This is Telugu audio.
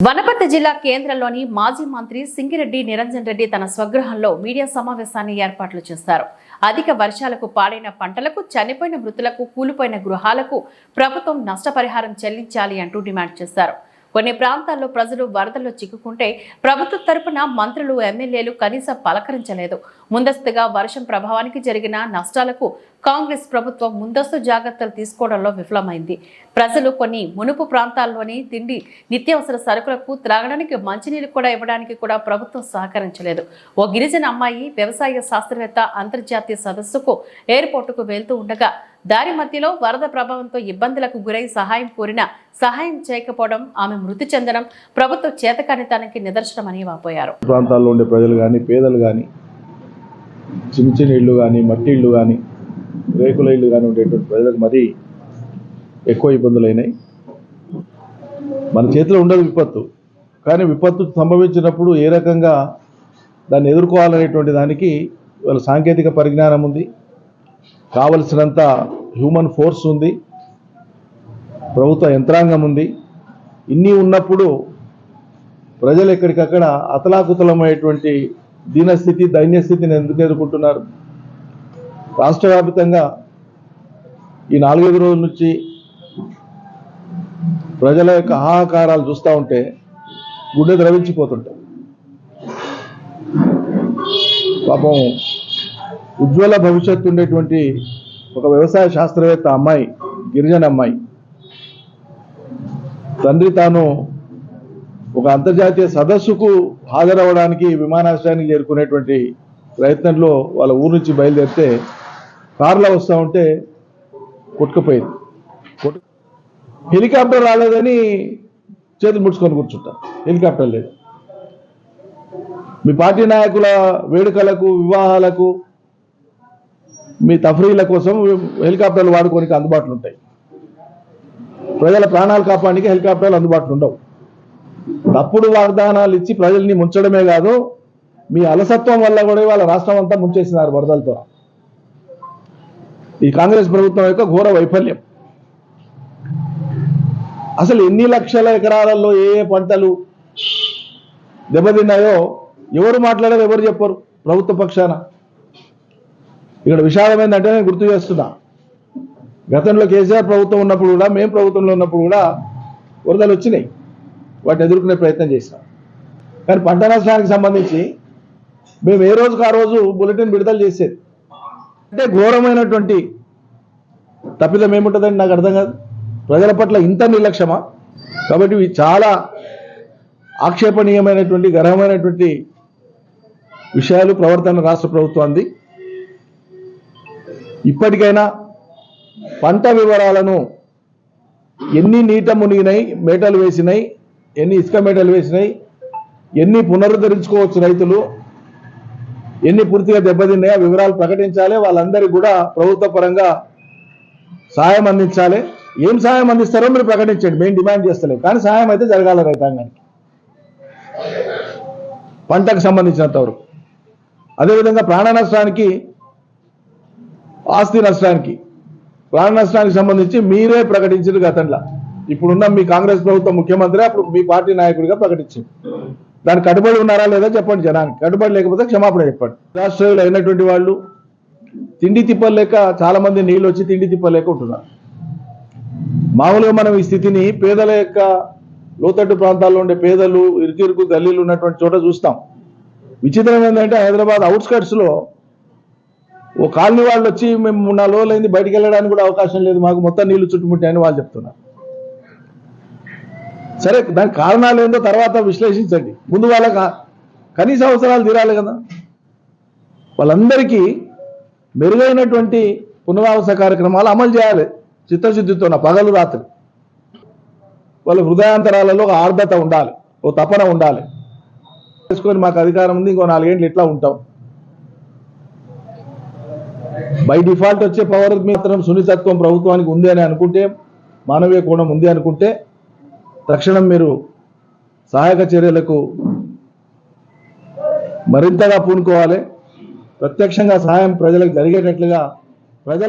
వనపర్తి జిల్లా కేంద్రంలోని మాజీ మంత్రి సింగిరెడ్డి నిరంజన్ రెడ్డి తన స్వగృహంలో మీడియా సమావేశాన్ని ఏర్పాట్లు చేశారు అధిక వర్షాలకు పాడైన పంటలకు చనిపోయిన మృతులకు కూలిపోయిన గృహాలకు ప్రభుత్వం నష్టపరిహారం చెల్లించాలి అంటూ డిమాండ్ చేశారు కొన్ని ప్రాంతాల్లో ప్రజలు వరదల్లో చిక్కుకుంటే ప్రభుత్వం తరపున మంత్రులు ఎమ్మెల్యేలు కనీసం పలకరించలేదు. ముందస్తుగా వర్షం ప్రభావానికి జరిగిన నష్టాలకు కాంగ్రెస్ ప్రభుత్వం ముందస్తు జాగ్రత్తలు తీసుకోవడంలో విఫలమైంది. ప్రజలు కొన్ని మునుపు ప్రాంతాల్లోని తిండి నిత్యావసర సరుకులకు త్రాగడానికి మంచినీరు కూడా ఇవ్వడానికి కూడా ప్రభుత్వం సహకరించలేదు. ఓ గిరిజన అమ్మాయి వ్యవసాయ శాస్త్రవేత్త అంతర్జాతీయ సదస్సుకు ఎయిర్పోర్టుకు వెళ్తూ ఉండగా దారి మధ్యలో వరద ప్రభావంతో ఇబ్బందులకు గురై సహాయం కోరిన సహాయం చేయకపోవడం ఆమె మృతి చెందడం ప్రభుత్వ చేతకానితనానికి నిదర్శనమని వాపోయారు. ప్రాంతాల్లో ఉండే ప్రజలు కానీ పేదలు కానీ చిన్న చిన్న ఇళ్ళు కానీ మట్టి ఇళ్ళు కానీ రేకుల ఇల్లు కానీ ఉండేటువంటి ప్రజలకు మరీ ఎక్కువ ఇబ్బందులైనాయి. మన చేతిలో ఉండదు విపత్తు. కానీ విపత్తు సంభవించినప్పుడు ఏ రకంగా దాన్ని ఎదుర్కోవాలనేటువంటి దానికి వాళ్ళ సాంకేతిక పరిజ్ఞానం ఉంది. కావలసినంత హ్యూమన్ ఫోర్స్ ఉంది. ప్రభుత్వ యంత్రాంగం ఉంది. ఇన్ని ఉన్నప్పుడు ప్రజలు ఎక్కడికక్కడ అతలాకుతలమైనటువంటి దీనస్థితి దైన్యస్థితిని ఎందుకు ఎదుర్కొంటున్నారు? రాష్ట్ర వ్యాప్తంగా ఈ నాలుగైదు రోజుల నుంచి ప్రజల యొక్క హాహాకారాలు చూస్తూ ఉంటే గుండె ద్రవించిపోతుంటాయి. పాపం ఉజ్వల భవిష్యత్తు ఉండేటువంటి ఒక వ్యవసాయ శాస్త్రవేత్త అమ్మాయి గిరిజన అమ్మాయి. తండ్రి తాను ఒక అంతర్జాతీయ సదస్సుకు హాజరవ్వడానికి విమానాశ్రయానికి చేరుకునేటువంటి ప్రయత్నంలో వాళ్ళ ఊరు నుంచి బయలుదేరితే కారులో వస్తూ ఉంటే కొట్టుకుపోయింది. కొట్టు హెలికాప్టర్ రాలేదని చేతులు ముడుచుకొని కూర్చుంటారు హెలికాప్టర్ లేదు. మీ పార్టీ నాయకుల వేడుకలకు వివాహాలకు మీ తఫరీల కోసం హెలికాప్టర్లు వాడుకోనికి అందుబాటులో ఉంటాయి. ప్రజల ప్రాణాలు కాపాడానికి హెలికాప్టర్లు అందుబాటులో ఉండవు. తప్పుడు వాగ్దానాలు ఇచ్చి ప్రజల్ని ముంచడమే కాదు మీ అలసత్వం వల్ల కూడా వాళ్ళ రాష్ట్రం అంతా ముంచేసినారు వరదలతో. ఈ కాంగ్రెస్ ప్రభుత్వం యొక్క ఘోర వైఫల్యం. అసలు ఎన్ని లక్షల ఎకరాలలో ఏ ఏ పంటలు దెబ్బతిన్నాయో ఎవరు మాట్లాడారు ఎవరు చెప్పరు ప్రభుత్వ పక్షాన. ఇక్కడ విషాదం ఏంటంటే నేను గుర్తు చేస్తున్నా. గతంలో కేసీఆర్ ప్రభుత్వం ఉన్నప్పుడు కూడా మేము ప్రభుత్వంలో ఉన్నప్పుడు కూడా వరదలు వచ్చినాయి. వాటిని ఎదుర్కొనే ప్రయత్నం చేసినాం కానీ పంట నష్టానికి సంబంధించి మేము ఏ రోజుకు ఆ రోజు బులెటిన్ విడుదల చేసేది? అంటే ఘోరమైనటువంటి తప్పిదం ఏముంటుందని నాకు అర్థం కాదు. ప్రజల పట్ల ఇంత నిర్లక్ష్యమా? కాబట్టి ఇవి చాలా ఆక్షేపణీయమైనటువంటి గర్వమైనటువంటి విషయాలు ప్రవర్తన రాష్ట్ర ప్రభుత్వాన్ని ఇప్పటికైనా పంట వివరాలను ఎన్ని నీట మునిగినాయి మేటలు వేసినాయి ఎన్ని ఇసుక మేటలు వేసినాయి ఎన్ని పునరుద్ధరించుకోవచ్చు రైతులు ఎన్ని పూర్తిగా దెబ్బతిన్నాయో వివరాలు ప్రకటించాలి. వాళ్ళందరికీ కూడా ప్రభుత్వ పరంగా సహాయం అందించాలి. ఏం సహాయం అందిస్తారో మీరు ప్రకటించండి. మేము డిమాండ్ చేస్తలేము కానీ సహాయం అయితే జరగాలి రైతాంగానికి. పంటకు సంబంధించినంత వరకు. అదేవిధంగా ప్రాణ నష్టానికి ఆస్తి నష్టానికి ప్రాణ నష్టానికి సంబంధించి మీరే ప్రకటించారు గతంలో. ఇప్పుడున్న మీ కాంగ్రెస్ ప్రభుత్వ ముఖ్యమంత్రి అప్పుడు మీ పార్టీ నాయకుడిగా ప్రకటించింది. దానికి కట్టుబడి ఉన్నారా లేదా చెప్పండి జనానికి. కట్టుబడి లేకపోతే క్షమాపణ చెప్పండి. రాష్ట్రాలు అయినటువంటి వాళ్ళు తిండి తిప్పలేక లేక చాలా మంది నీళ్ళు వచ్చి తిండి తిప్పలేక ఉంటున్నారు. మామూలుగా మనం ఈ స్థితిని పేదల యొక్క లోతట్టు ప్రాంతాల్లో ఉండే పేదలు ఇరుకిరుకు గల్లీలు ఉన్నటువంటి చోట చూస్తాం. విచిత్రం ఏంటంటే హైదరాబాద్ అవుట్స్కట్స్లో ఓ కాలనీ వాళ్ళు వచ్చి మేము నా నాలుగు రోజులు బయటికి వెళ్ళడానికి కూడా అవకాశం లేదు. మాకు మొత్తం నీళ్ళు చుట్టుముట్టాయని వాళ్ళు చెప్తున్నారు. సరే దానికి కారణాలు ఏందో తర్వాత విశ్లేషించండి. ముందు వాళ్ళకి కనీస అవసరాలు తీరాలి కదా. వాళ్ళందరికీ మెరుగైనటువంటి పునరావాస కార్యక్రమాలు అమలు చేయాలి. చిత్తశుద్ధితో పగలు రాత్రి. వాళ్ళ హృదయాంతరాలలో ఒక ఆర్ద్రత ఉండాలి ఓ తపన ఉండాలి. చేసుకొని మాకు అధికారం ఉంది ఇంకో నాలుగేండ్లు ఇట్లా ఉంటాం. బై డిఫాల్ట్ వచ్చే పవర్ మాత్రం సున్నితత్వం ప్రభుత్వానికి ఉంది అని అనుకుంటే మానవీయ కోణం ఉంది అనుకుంటే తక్షణం మీరు సహాయక చర్యలకు మరింతగా పూనుకోవాలి. ప్రత్యక్షంగా సహాయం ప్రజలకు జరిగేటట్లుగా